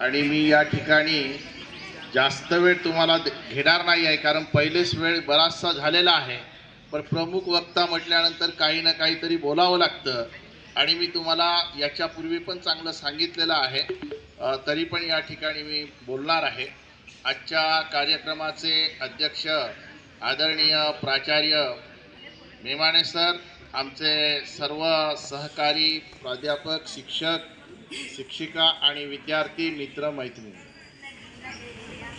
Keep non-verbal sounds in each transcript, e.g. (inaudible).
आणि मी या ठिकाणी जास्त वेळ तुम्हाला दे- घेणार नाही आहे कारण पहिलेच वेळ बराचसा झालेला आहे. पण प्रमुख वक्ता म्हटल्यानंतर काही ना काहीतरी बोलावं लागतं. आणि मी तुम्हाला याच्यापूर्वी पण चांगलं सांगितलेलं आहे. तरी पण या ठिकाणी मी बोलणार आहे. आजच्या कार्यक्रमाचे अध्यक्ष आदरणीय प्राचार्य मेमाने सर आमचे सर्व सहकारी प्राध्यापक शिक्षक शिक्षिका आणि विद्यार्थी मित्र मैत्रिणी.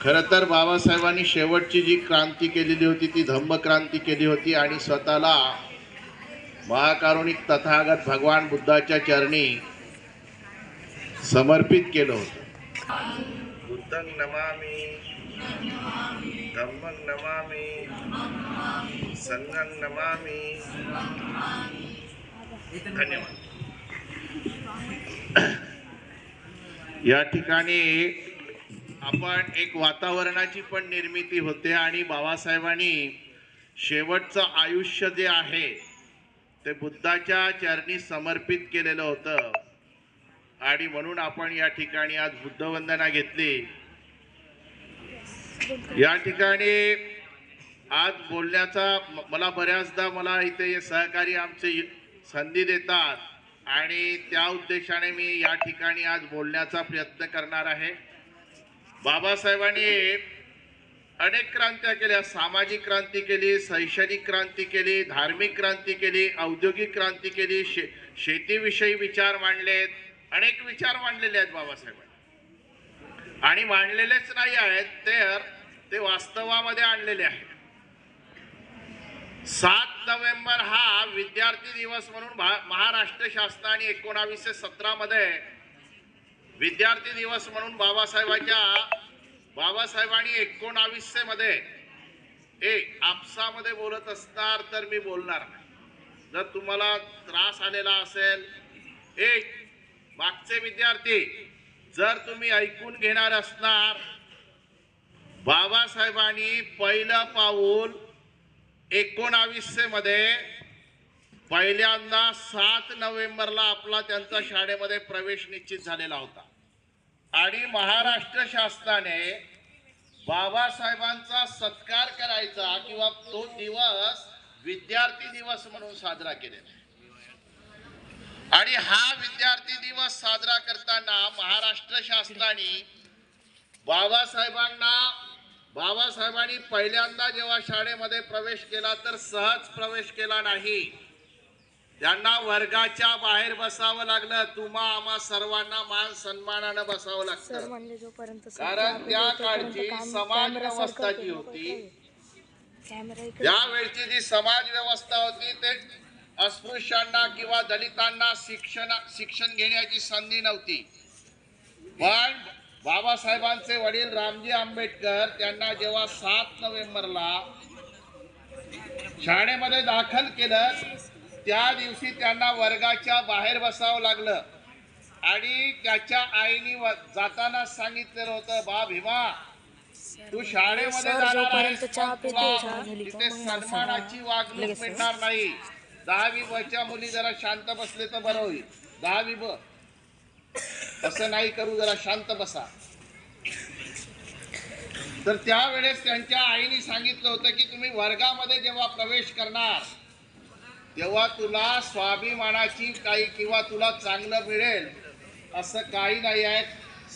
खरं तर बाबासाहेबांनी शेवटची जी क्रांती केलेली होती ती धम्म क्रांती केली होती आणि स्वतःला महाकारुणिक तथागत भगवान बुद्धाच्या चरणी समर्पित केलं होतं. बुद्धं नमामी धम्मं नमामी संघं नमामी. धन्यवाद. या ठिकाणी आपण एक वातावरणाची पण निर्मिती होते आणि बाबासाहेबांनी शेवटचं आयुष्य जे आहे ते बुद्धाच्या चरणी समर्पित केलेलं होतं. आणि म्हणून आपण या ठिकाणी आज बुद्धवंदना घेतली. या ठिकाणी आज बोलण्याचा मला बऱ्याचदा मला इथे सहकारी आमचे संधी देतात. आणि त्या उद्देशाने मी या ठिकाणी आज बोलण्याचा प्रयत्न करणार आहे. बाबासाहेबांनी अनेक क्रांत्या केल्या. सामाजिक क्रांती केली शैक्षणिक क्रांती केली धार्मिक क्रांती केली औद्योगिक क्रांती केली शे शेतीविषयी विचार मांडलेत. अनेक विचार मांडलेले आहेत बाबासाहेबांनी. आणि मांडलेलेच नाही आहेत तर ते वास्तवामध्ये आणलेले आहेत. सात नोव्हेंबर हा विद्यार्थी दिवस म्हणून भा- महाराष्ट्र शासनाने एकोणावीसशे सतरामध्ये विद्यार्थी दिवस म्हणून बाबासाहेबांच्या बाबासाहेबांनी एकोणावीसशे मध्ये एक आपसामध्ये बोलत असणार तर मी बोलणार नाही. जर तुम्हाला त्रास आलेला असेल एक मागचे विद्यार्थी जर तुम्ही ऐकून घेणार असणार बाबासाहेबांनी पहिलं पाऊल एकोणावीसशे मध्ये पहिल्यांदा सात नोव्हेंबरला आपला त्यांचा शाळेमध्ये प्रवेश निश्चित झालेला होता आणि महाराष्ट्र शासनाने बाबासाहेबांचा सत्कार करायचा किंवा तो दिवस विद्यार्थी दिवस म्हणून साजरा केलेला आहे. आणि हा विद्यार्थी दिवस साजरा करताना महाराष्ट्र शासनाने बाबासाहेबांना बाबासाहेबांनी पहिल्यांदा जेव्हा शाळेमध्ये प्रवेश केला तर सहज प्रवेश केला नाही. त्यांना वर्गाच्या बाहेर बसावं लागलं. तुम्हा आम्हा सर्वांना मान सन्मानानं बसावं लागतं. सर कारण त्या काळची समाज व्यवस्था जी होती, या वेळची जी समाज व्यवस्था होती ते अस्पृश्यांना किंवा दलितांना शिक्षण शिक्षण घेण्याची संधी नव्हती. पण बाबासाहेबांचे वडील रामजी आंबेडकर त्यांना जेव्हा सात नोव्हेंबरला शाळेमध्ये दाखल केलं त्या दिवशी त्यांना वर्गाच्या बाहेर बसावं लागलं. आणि त्याच्या आईने जाताना सांगितलेलं होतं बा भीमा तू शाळेमध्ये तिथे सन्मानाची वागणूक मिळणार नाही. दहावी बच्या मुली जरा शांत बसले तर बरं होईल. दहावी ब असं नाही करू जरा शांत बसा. तर त्यावेळेस त्यांच्या आईने सांगितलं होतं की तुम्ही वर्गामध्ये जेव्हा प्रवेश करणार तेव्हा तुला स्वाभिमानाची काही किंवा तुला चांगलं मिळेल असं काही नाही आहे.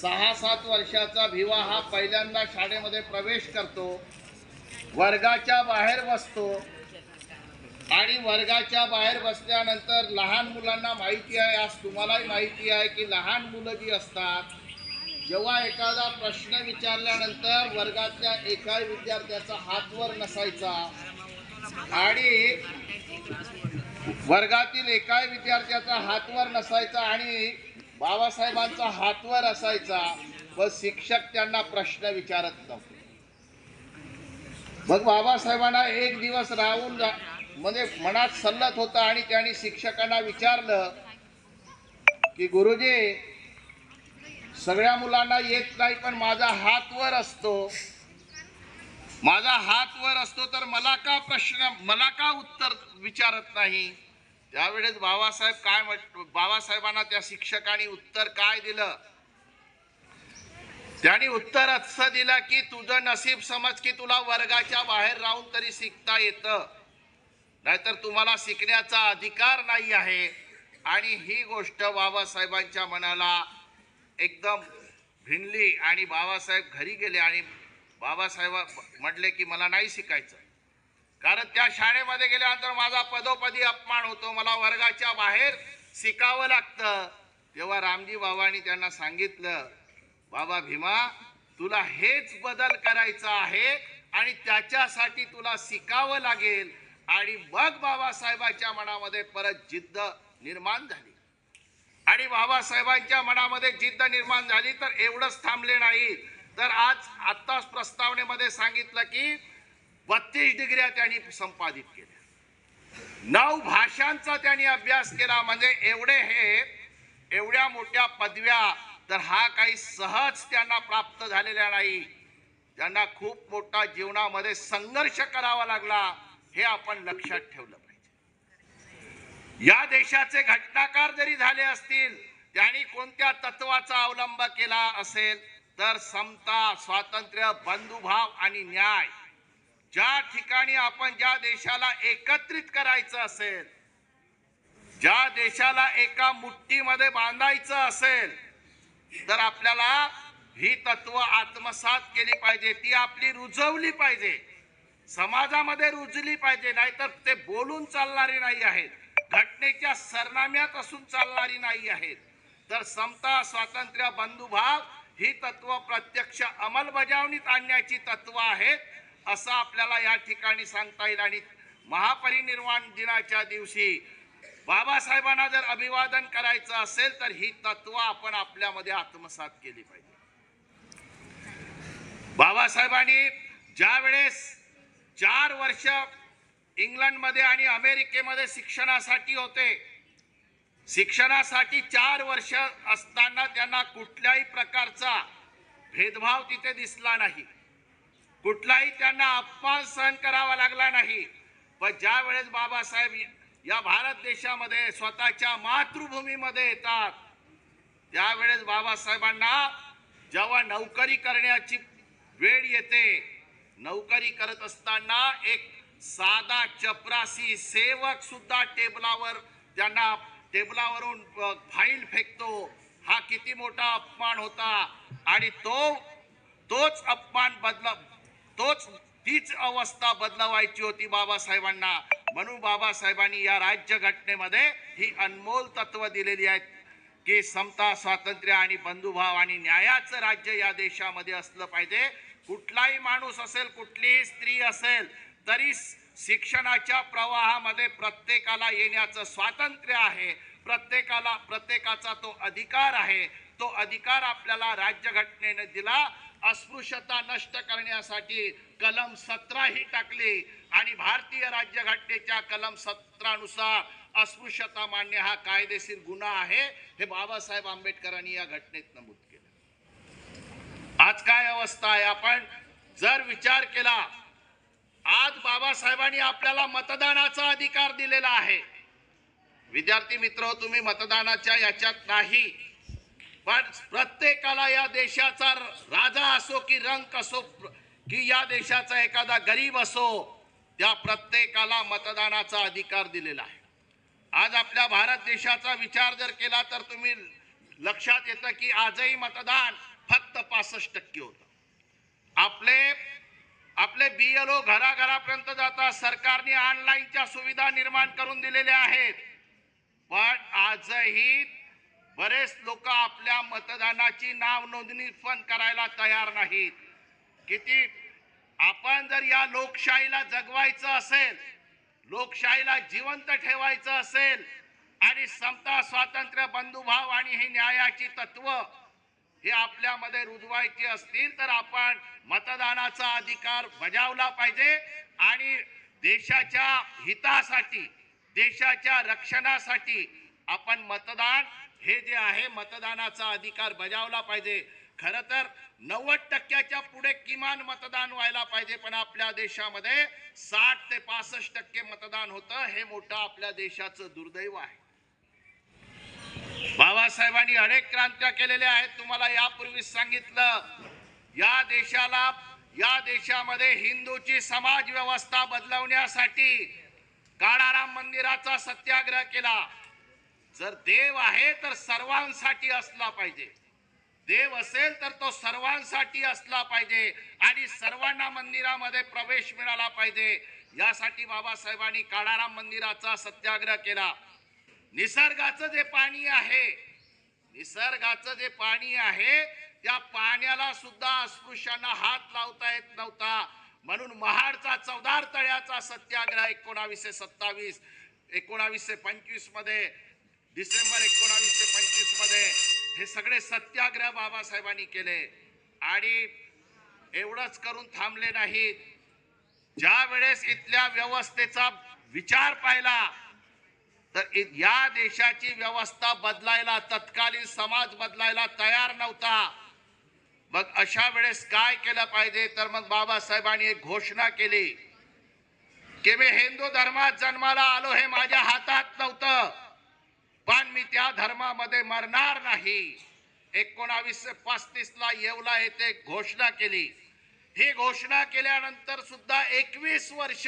सहा सात वर्षाचा भिवा हा पहिल्यांदा शाळेमध्ये प्रवेश करतो वर्गाच्या बाहेर बसतो आणि वर्गाच्या बाहेर बसल्यानंतर लहान मुलांना माहिती आहे आज तुम्हालाही माहिती आहे की लहान मुलं जी असतात जेव्हा एखादा प्रश्न विचारल्यानंतर वर्गातल्या एकाही विद्यार्थ्याचा हात वर नसायचा आणि वर्गातील एकाही विद्यार्थ्याचा हातवर नसायचा आणि बाबासाहेबांचा हातवर असायचा व शिक्षक त्यांना प्रश्न विचारत नव्हते. मग बाबासाहेबांना एक दिवस राहून जा- म्हणजे मनात सल्लत होता आणि त्यांनी शिक्षकांना विचारलं की गुरुजी सगळ्या मुलांना येत नाही पण माझा हात वर असतो. माझा हात वर असतो तर मला का प्रश्न मला का उत्तर विचारत नाही? त्यावेळेस बाबासाहेब काय म्हट बाबासाहेबांना त्या शिक्षकांनी उत्तर काय दिलं? त्यांनी उत्तर असं दिलं की तुझं नसीब समज की तुला वर्गाच्या बाहेर राहून तरी शिकता येतं. नाहीतर तुम्हाला शिकण्याचा अधिकार नाही आहे. आणि ही गोष्ट बाबासाहेबांच्या मनाला एकदम भिनली आणि बाबासाहेब घरी गेले आणि बाबासाहेब म्हटले की मला नाही शिकायचं. कारण त्या शाळेमध्ये गेल्यानंतर माझा पदोपदी अपमान होतो. मला वर्गाच्या बाहेर शिकावं लागतं. तेव्हा रामजी बाबांनी त्यांना सांगितलं बाबा भीमा तुला हेच बदल करायचा आहे आणि त्याच्यासाठी तुला शिकावं लागेल. आणि मग बाबासाहेबांच्या मनामध्ये परत जिद्द निर्माण झाली. आणि बाबासाहेबांच्या मनामध्ये जिद्द निर्माण झाली तर एवढंच थांबले नाही. तर आज आत्ताच प्रस्तावनेमध्ये सांगितलं की बत्तीस डिग्र्या त्यांनी संपादित केल्या. नऊ भाषांचा त्यांनी अभ्यास केला म्हणजे एवढे हे एवढ्या मोठ्या पदव्या तर हा काही सहज त्यांना प्राप्त झालेल्या नाही. त्यांना खूप मोठा जीवनामध्ये संघर्ष करावा लागला हे आपण लक्षात ठेवलं पाहिजे. या देशाचे घटनाकार जरी झाले असतील त्यांनी कोणत्या तत्वाचा अवलंब केला असेल तर समता स्वातंत्र्य बंधुभाव आणि न्याय ज्या ठिकाणी आपण ज्या देशाला एकत्रित करायचं असेल ज्या देशाला एका मुठ्ठीमध्ये बांधायचं असेल तर आपल्याला ही तत्व आत्मसात केली पाहिजे ती आपली रुजवली पाहिजे. समाजामध्ये रुजली पाहिजे नाहीतर ते बोलून चालणारी नाही आहेत. घटनेच्या सरनाम्यात असून चालणारी नाही आहेत. तर समता स्वातंत्र्य बंधुभाव ही तत्व प्रत्यक्ष अंमलबजावणीत आणण्याची तत्व आहेत असं आपल्याला या ठिकाणी सांगता येईल. आणि महापरिनिर्वाण दिनाच्या दिवशी बाबासाहेबांना जर अभिवादन करायचं असेल तर ही तत्व आपण आपल्यामध्ये आत्मसात केली पाहिजे. बाबासाहेबांनी ज्या वेळेस चार वर्ष इंग्लंडमध्ये आणि अमेरिकेमध्ये शिक्षणासाठी होते. शिक्षणासाठी चार वर्ष असताना त्यांना कुठल्याही प्रकारचा भेदभाव तिथे दिसला नाही. कुठलाही त्यांना अपमान सहन करावा लागला नाही. पण ज्या वेळेस बाबासाहेब या भारत देशामध्ये स्वतःच्या मातृभूमीमध्ये येतात त्यावेळेस बाबासाहेबांना जेव्हा नोकरी करण्याची वेळ येते नोकरी करत असताना एक साधा चपरासी सेवक सुद्धा टेबलावर त्यांना टेबलावरून फाईल फेकतो. हा किती मोठा अपमान होता. आणि तो तोच अपमान बदल तोच तीच अवस्था बदलवायची होती बाबासाहेबांना. म्हणून बाबासाहेबांनी या राज्य घटनेमध्ये ही अनमोल तत्व दिलेली आहेत की समता स्वातंत्र्य आणि बंधुभाव आणि न्यायाचं राज्य या देशामध्ये असलं पाहिजे. कुठलाही माणूस असेल कुठलीही स्त्री असेल तरी शिक्षणाच्या प्रवाहामध्ये प्रत्येकाला येण्याचं स्वातंत्र्य आहे. प्रत्येकाला प्रत्येकाचा तो अधिकार आहे. तो अधिकार आपल्याला राज्यघटनेने दिला. अस्पृश्यता नष्ट करण्यासाठी कलम सतरा ही टाकली. आणि भारतीय राज्यघटनेच्या कलम सतरानुसार अस्पृश्यता मान्य हा कायदेशीर गुन्हा आहे. हे बाबासाहेब आंबेडकरांनी या घटनेत नमूद आज काय अवस्था आहे? आपण जर विचार केला आज बाबासाहेबांनी आपल्याला मतदानाचा अधिकार दिलेला आहे. विद्यार्थी मित्र तुम्ही मतदानाच्या याच्यात नाही. पण प्रत्येकाला या देशाचा राजा असो की रंग असो की या देशाचा एखादा गरीब असो त्या प्रत्येकाला मतदानाचा अधिकार दिलेला आहे. आज आपल्या भारत देशाचा विचार जर केला तर तुम्ही लक्षात येतं की आजही मतदान फक्त पासष्ट टक्के होतं. आपले आपले बीएलओ घराघरापर्यंत जातात सरकारने ऑनलाईनच्या सुविधा निर्माण करून दिलेल्या आहेत. पण आजही बरेच लोक आपल्या मतदानाची नाव नोंदणी पण करायला तयार नाहीत. किती आपण जर या लोकशाहीला जगवायचं असेल लोकशाहीला जिवंत ठेवायचं असेल आणि समता स्वातंत्र्य बंधुभाव आणि ही न्यायाची तत्व हे आपल्यामध्ये रुजवायचे असतील तर आपण मतदानाचा अधिकार बजावला पाहिजे आणि देशाच्या हितासाठी देशाच्या रक्षणासाठी आपण मतदान हे जे आहे मतदानाचा अधिकार बजावला पाहिजे. खर तर नव्वद टक्क्याच्या पुढे किमान मतदान व्हायला पाहिजे पण आपल्या देशामध्ये साठ ते पासष्ट टक्के मतदान होतं हे मोठं आपल्या देशाचं दुर्दैव आहे. बाबासाहेबांनी अनेक क्रांत्या केलेल्या आहेत. तुम्हाला यापूर्वीच सांगितलं या देशाला या देशामध्ये हिंदूची समाज व्यवस्था बदलवण्यासाठी काळाराम मंदिराचा सत्याग्रह केला. जर देव आहे तर सर्वांसाठी असला पाहिजे. देव असेल तर तो सर्वांसाठी असला पाहिजे आणि सर्वांना मंदिरामध्ये प्रवेश मिळाला पाहिजे. यासाठी बाबासाहेबांनी काळाराम मंदिराचा सत्याग्रह केला. निसर्गाचं जे पाणी आहे निसर्गाचं जे पाणी आहे त्या पाण्याला सुद्धा अस्पृश्यांना हात लावता येत नव्हता. म्हणून महाडचा चौदार तळ्याचा सत्याग्रह एकोणावीसशे सत्तावीस एकोणावीसशे पंचवीसमध्ये डिसेंबर एकोणावीसशे पंचवीसमध्ये हे सगळे सत्याग्रह बाबासाहेबांनी केले. आणि एवढंच करून थांबले नाहीत. ज्या वेळेस इथल्या व्यवस्थेचा विचार पाहिला तर या देशाची व्यवस्था बदलायला तत्कालीन समाज बदलायला तयार नव्हता. मग अशा वेळेस काय केलं पाहिजे? तर मग बाबासाहेबांनी एक घोषणा केली की मी हिंदू धर्मात जन्माला आलो हे माझ्या हातात नव्हतं. पण मी त्या धर्मामध्ये मरणार नाही. एकोणावीसशे पस्तीस ला येवला येथे घोषणा केली. ही घोषणा केल्यानंतर सुद्धा एकवीस वर्ष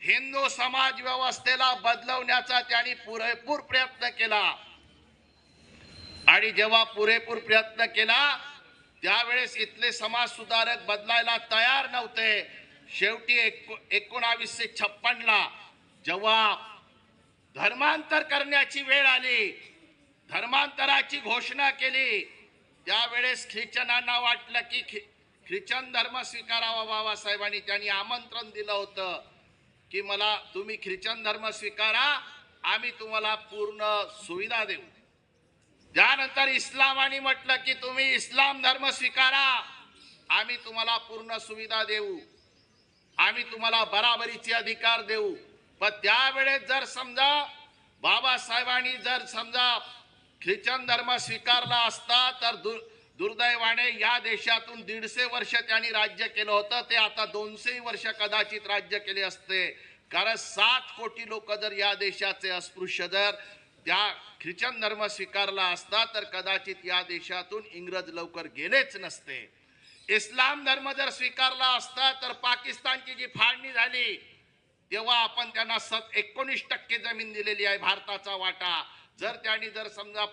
हिंदू समाज व्यवस्थेला बदलवण्याचा त्यांनी पुरेपूर प्रयत्न केला. आणि जेव्हा पुरेपूर प्रयत्न केला त्यावेळेस इथले समाज सुधारक बदलायला तयार नव्हते. शेवटी एकोणावीसशे छप्पन छप्पनला जेव्हा धर्मांतर करण्याची वेळ आली धर्मांतराची घोषणा केली त्यावेळेस ख्रिश्चनांना वाटलं की खि- ख्रिश्चन धर्म स्वीकारावा बाबासाहेबांनी त्यांनी आमंत्रण दिलं होतं. की मला तुम्ही ख्रिश्चन धर्म स्वीकारा आम्ही तुम्हाला पूर्ण सुविधा देऊ. त्यानंतर इस्लामाने म्हटलं की तुम्ही इस्लाम धर्म स्वीकारा आम्ही तुम्हाला पूर्ण सुविधा देऊ. आम्ही तुम्हाला बराबरीचे अधिकार देऊ. पण त्यावेळेस जर समजा बाबासाहेबांनी जर समजा ख्रिश्चन धर्म स्वीकारला असता तर दु दुर्दैवाने या देशातून दीडशे वर्ष त्यांनी राज्य केलं होतं. ते आता दोनशे वर्ष कदाचित राज्य केले असते. कारण सात कोटी लोक जर या देशाचे अस्पृश्य जर त्या ख्रिश्चन धर्म स्वीकारला असता तर कदाचित या देशातून इंग्रज लवकर गेलेच नसते. इस्लाम धर्म जर स्वीकारला असता तर पाकिस्तानची जी फाळणी झाली तेव्हा आपण त्यांना सत एकोणीस टक्के जमीन दिलेली आहे भारताचा वाटा. जर त्यांनी जर समजा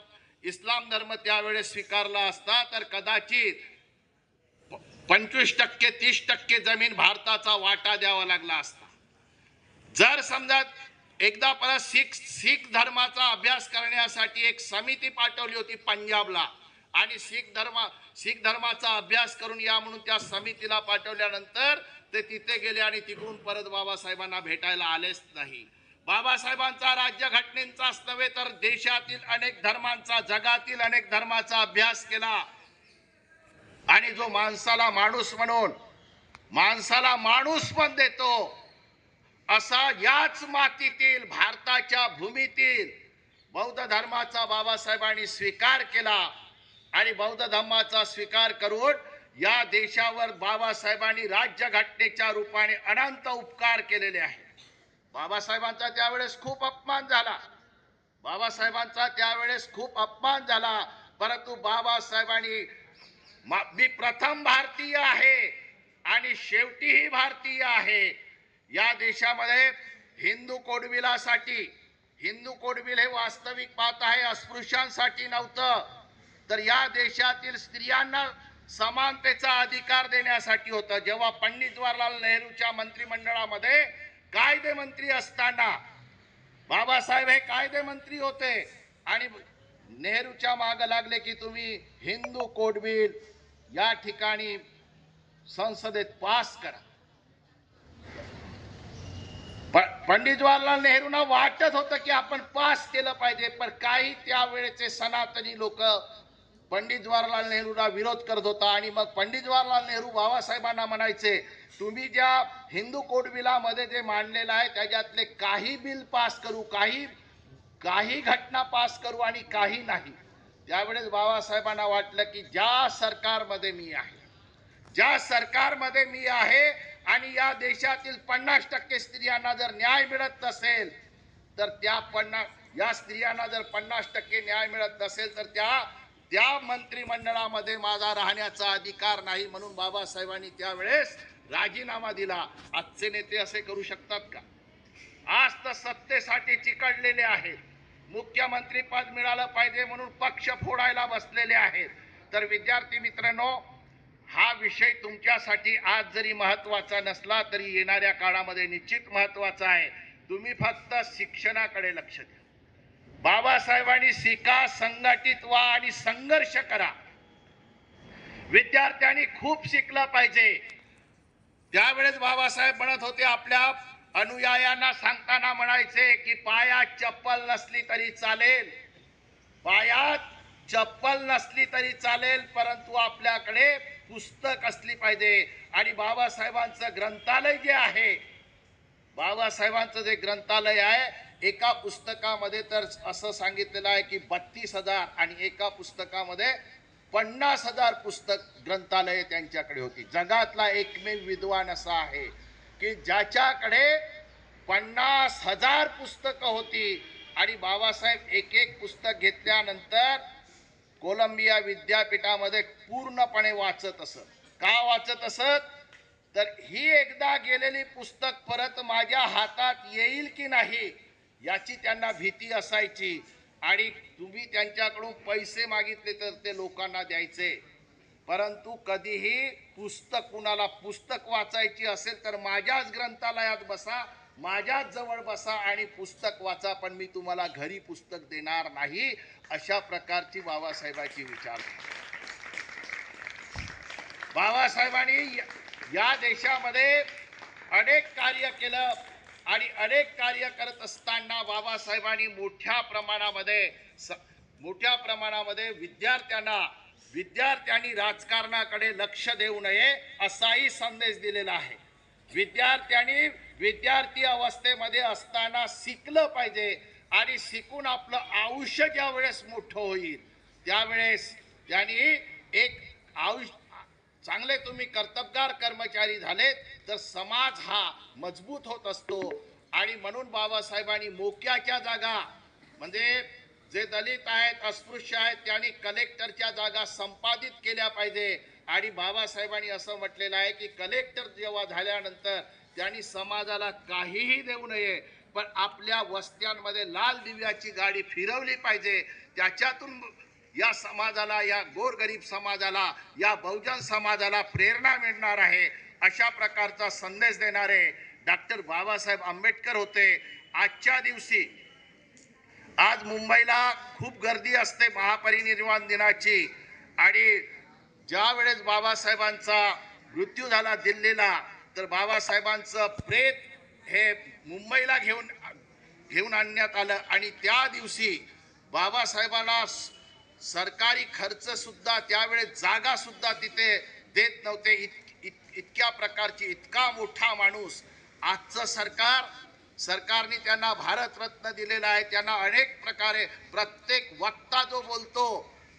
इस्लाम धर्म त्यावेळेस स्वीकारला असता तर कदाचित प- पंचवीस टक्के तीस टक्के जमीन भारताचा वाटा द्यावा लागला असता. जर समजा एकदा परत सिख सिख धर्माचा अभ्यास करण्यासाठी एक समिती पाठवली होती पंजाबला आणि शीख धर्म शीख धर्माचा अभ्यास करून या म्हणून त्या समितीला पाठवल्यानंतर ते तिथे गेले आणि तिकडून परत बाबासाहेबांना भेटायला आलेच नाही. बाबासाहेबांचा राज्यघटनेचाच नव्हे तर देशातील अनेक धर्मांचा जगातील अनेक धर्माचा अभ्यास केला. आणि जो माणसाला माणूस म्हणून माणसाला माणूस पण देतो असा याच मातीतील भारताच्या भूमीतील बौद्ध धर्माचा बाबासाहेबांनी स्वीकार केला. आणि बौद्ध धर्माचा स्वीकार करून या देशावर बाबासाहेबांनी राज्यघटनेच्या रूपाने अनंत उपकार केलेले आहेत. बाबासाहेबांचा त्यावेळेस खूप अपमान झाला. बाबासाहेबांचा त्यावेळेस खूप अपमान झाला. परंतु बाबासाहेबांनी मी प्रथम भारतीय आहे आणि शेवटीही भारतीय आहे. या देशामध्ये हिंदू कोडविलासाठी हिंदू कोडविल हे वास्तविक पाहत आहे अस्पृश्यांसाठी नव्हतं. तर या देशातील स्त्रियांना समानतेचा अधिकार देण्यासाठी होतं. जेव्हा पंडित जवाहरलाल नेहरूच्या मंत्रिमंडळामध्ये कायदेमंत्री असताना बाबासाहेब हे कायदेमंत्री होते आणि नेहरूच्या माग लागले की तुम्ही हिंदू कोड बिल या ठिकाणी संसदेत पास करा. पंडित जवाहरलाल नेहरूंना वाटत होतं की आपण पास केलं पाहिजे पण काही त्यावेळेचे सनातनी लोक पंडित जवाहरलाल नेहरूला विरोध करत होता आणि मग पंडित जवाहरलाल नेहरू बाबासाहेबांना म्हणायचे तुम्ही ज्या हिंदू कोड बिलामध्ये जे मांडलेलं आहे त्याच्यातले काही बिल पास करू काही काही घटना पास करू आणि काही नाही. त्यावेळेस बाबासाहेबांना वाटलं की ज्या सरकारमध्ये मी आहे ज्या सरकारमध्ये मी आहे आणि या देशातील पन्नास टक्के स्त्रियांना जर न्याय मिळत नसेल तर त्या पन्नास या स्त्रियांना जर पन्नास टक्के न्याय मिळत नसेल तर त्या त्या मंत्रिमंडळामध्ये माझा राहण्याचा अधिकार नाही म्हणून बाबासाहेबांनी त्यावेळेस राजीनामा दिला. आजचे नेते असे करू शकतात का? आज तर सत्तेसाठी चिकडलेले आहेत. मुख्यमंत्री पद मिळालं पाहिजे म्हणून पक्ष फोडायला बसलेले आहेत. तर विद्यार्थी मित्रांनो हा विषय तुमच्यासाठी आज जरी महत्त्वाचा नसला तरी येणाऱ्या काळामध्ये निश्चित महत्त्वाचा आहे. तुम्ही फक्त शिक्षणाकडे लक्ष द्या. बाबासाहेबांनी शिका संघटित व्हा आणि संघर्ष करा. विद्यार्थ्यांनी खूप शिकलं पाहिजे. त्यावेळेस बाबासाहेब म्हणत होते आपल्या अनुयायांना सांगताना म्हणायचे की पायात चप्पल नसली तरी चालेल. पायात चप्पल नसली तरी चालेल परंतु आपल्याकडे पुस्तक असली पाहिजे. आणि बाबासाहेबांचं ग्रंथालय जे आहे बाबासाहेबांचं जे ग्रंथालय आहे एका पुस्तकामध्ये तर असं सांगितलेलं आहे की बत्तीस हजार आणि एका पुस्तकामध्ये पन्नास हजार पुस्तक ग्रंथालय त्यांच्याकडे होती. जगातला एकमेव विद्वान असा आहे की ज्याच्याकडे पन्नास हजार पुस्तकं होती. आणि बाबासाहेब एक एक पुस्तक घेतल्यानंतर कोलंबिया विद्यापीठामध्ये पूर्णपणे वाचत असत. का वाचत असत? तर ही एकदा गेलेली पुस्तक परत माझ्या हातात येईल की नाही? याची त्यांना भीती असायची. आणि तुम्ही त्यांच्याकडून पैसे मागितले तर ते लोकांना द्यायचे. परंतु कधीही पुस्तक कुणाला पुस्तक वाचायची असेल तर माझ्याच ग्रंथालयात बसा माझ्याच जवळ बसा आणि पुस्तक वाचा पण मी तुम्हाला घरी पुस्तक देणार नाही अशा प्रकारची बाबासाहेबाची विचार. बाबासाहेबांनी या- या देशामध्ये अनेक कार्य केलं. आणि अनेक कार्य करत असताना बाबासाहेबांनी मोठ्या प्रमाणामध्ये स- मोठ्या प्रमाणामध्ये विद्यार्थ्यांना विद्यार्थ्यांनी राजकारणाकडे लक्ष देऊ नये असाही संदेश दिलेला आहे. विद्यार्थ्यांनी विद्यार्थी अवस्थेमध्ये असताना शिकलं पाहिजे आणि शिकून आपलं आयुष्य ज्या वेळेस मोठं होईल त्यावेळेस त्यांनी एक आयुष्य चांगले तुम्ही कर्तबगार कर्मचारी झालेत तर समाज हा मजबूत होत असतो. आणि म्हणून बाबासाहेबांनी मोक्याच्या जागा म्हणजे जे दलित आहेत अस्पृश्य आहेत त्यांनी कलेक्टरच्या जागा संपादित केल्या पाहिजे. आणि बाबासाहेबांनी असं म्हटलेलं आहे की कलेक्टर जेव्हा झाल्यानंतर त्यांनी समाजाला काहीही देऊ नये पण आपल्या वस्त्यांमध्ये लाल दिव्याची गाडी फिरवली पाहिजे. त्याच्यातून या समाजाला या गोरगरीब समाजाला या बहुजन समाजाला प्रेरणा मिळणार आहे अशा प्रकारचा संदेश देणारे डॉक्टर बाबासाहेब आंबेडकर होते. आजच्या दिवशी आज मुंबईला खूप गर्दी असते महापरिनिर्वाण दिनाची. आणि ज्या वेळेस बाबासाहेबांचा मृत्यू झाला दिल्लीला तर बाबासाहेबांचं प्रेत हे मुंबईला घेऊन घेऊन आणण्यात आलं. आणि त्या दिवशी बाबासाहेबांना सरकारी खर्च सुद्धा त्यावेळेस जागा सुद्धा तिथे देत नव्हते. इत, इत, इतक्या प्रकारची इतका मोठा माणूस. आजचं सरकार सरकारने त्यांना भारतरत्न दिलेला आहे. त्यांना अनेक प्रकारे प्रत्येक वक्ता जो बोलतो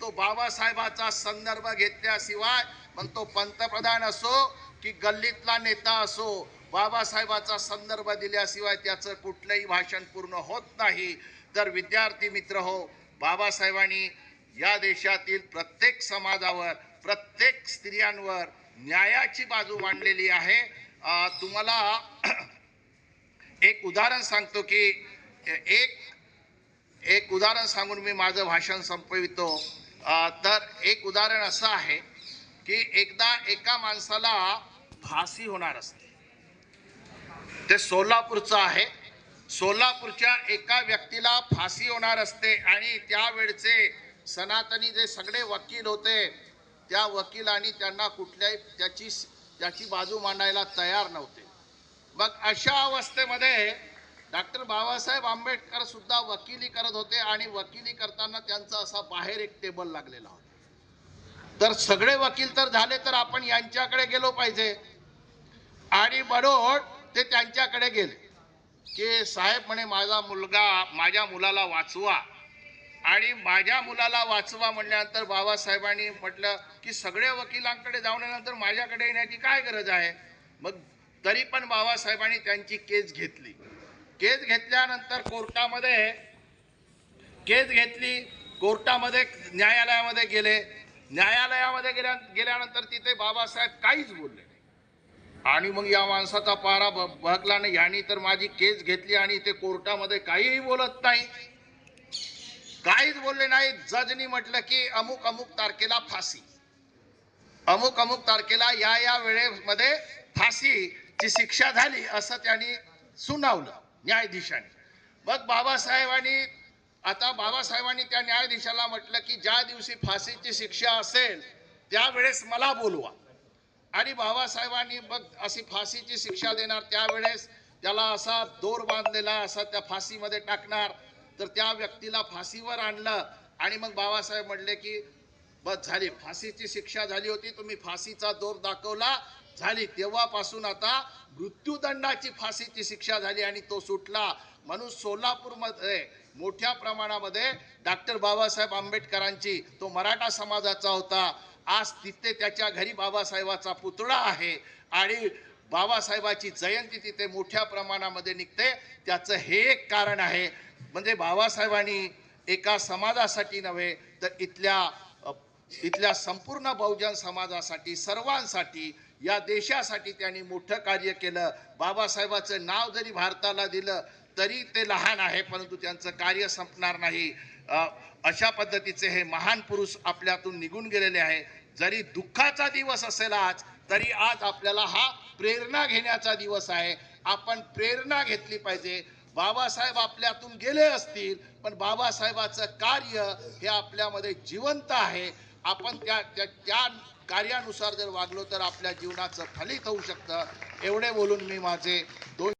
तो बाबासाहेबाचा संदर्भ घेतल्याशिवाय मग तो पंतप्रधान असो की गल्लीतला नेता असो बाबासाहेबाचा संदर्भ दिल्याशिवाय त्याचं कुठलंही भाषण पूर्ण होत नाही. तर विद्यार्थी मित्र हो बाबासाहेबांनी या देशातील प्रत्येक समाजावर प्रत्येक स्त्रियांवर न्यायाची बाजू मांडलेली आहे. तुम्हाला (clears throat) एक उदाहरण सांगतो की एक एक उदाहरण सांगून मी माझं भाषण संपवितो. तर एक उदाहरण असं आहे की एकदा एका माणसाला फाशी होणार असते. ते सोलापूरचं आहे. सोलापूरच्या एका व्यक्तीला फाशी होणार असते आणि त्यावेळचे सनातनी जे सगळे वकील होते त्या वकिलांनी त्यांना कुठल्याही त्याची त्याची बाजू मांडायला तयार नव्हते. मग अशा अवस्थेमध्ये डॉक्टर बाबासाहेब आंबेडकर सुद्धा वकिली करत होते आणि वकिली करताना त्यांचा असा बाहेर एक टेबल लागलेला होता. तर सगळे वकील तर झाले तर आपण यांच्याकडे गेलो पाहिजे. आणि बडोड ते त्यांच्याकडे गेले. की साहेब म्हणे माझा मुलगा माझ्या मुलाला वाचवा. आणि माझ्या मुलाला वाचवा म्हणल्यानंतर बाबासाहेबांनी म्हटलं की सगळ्या वकिलांकडे जाऊनंतर माझ्याकडे येण्याची काय गरज आहे? मग तरी पण बाबासाहेबांनी त्यांची केस घेतली. केस घेतल्यानंतर कोर्टामध्ये केस घेतली कोर्टामध्ये न्यायालयामध्ये गेले. न्यायालयामध्ये गेल्या गेल्यानंतर तिथे बाबासाहेब काहीच बोलले नाही. आणि मग या माणसाचा पारा भकला बहकला नाही. यांनी तर माझी केस घेतली आणि ते कोर्टामध्ये काहीही बोलत नाही. काहीच बोलले नाही. जजनी म्हटलं की अमुक अमुक तारखेला फाशी. अमुक अमुक तारखेला या या वेळेमध्ये फाशीची शिक्षा झाली असं त्यांनी सुनावलं न्यायाधीशाने. मग बाबासाहेबांनी आता बाबासाहेबांनी त्या न्यायाधीशाला म्हटलं की ज्या दिवशी फाशीची शिक्षा असेल त्यावेळेस मला बोलवा. आणि बाबासाहेबांनी मग अशी फाशीची शिक्षा देणार त्यावेळेस त्याला असा दोर बांधलेला असा त्या फाशीमध्ये टाकणार. तर त्या व्यक्तीला फाशीवर आणलं. आणि मग बाबासाहेब म्हणले की बस झाली. फाशीची शिक्षा झाली होती तुम्ही फाशीचा दोर दाखवला. झाली. तेव्हापासून आता मृत्यूदंडाची फाशीची शिक्षा झाली आणि तो सुटला. म्हणून सोलापूरमध्ये मोठ्या प्रमाणामध्ये डॉक्टर बाबासाहेब आंबेडकरांची तो मराठा समाजाचा होता. आज तिथे त्याच्या घरी बाबासाहेबाचा पुतळा आहे. आणि बाबासाहेबाची जयंती तिथे मोठ्या प्रमाणामध्ये निघते. त्याचं हे एक कारण आहे. म्हणजे बाबासाहेबांनी एका समाजासाठी नव्हे तर इथल्या इथल्या संपूर्ण बहुजन समाजासाठी सर्वांसाठी या देशासाठी त्यांनी मोठं कार्य केलं. बाबासाहेबाचं नाव जरी भारताला दिलं तरी ते लहान आहे परंतु त्यांचं कार्य संपणार नाही. अशा पद्धतीचे हे महान पुरुष आपल्यातून निघून गेलेले आहे. जरी दुःखाचा दिवस असेल आज तरी आज आपल्याला हा प्रेरणा घेण्याचा दिवस आहे. आपण प्रेरणा घेतली पाहिजे. बाबासाहेब आपल्यातून गेले असतील पण बाबासाहेबाचं कार्य हे आपल्यामध्ये जिवंत आहे. आपण त्या त्या त्या कार्यानुसार जर वागलो तर आपल्या जीवनाचं फलित होऊ शकतं. एवढे बोलून मी माझे दोन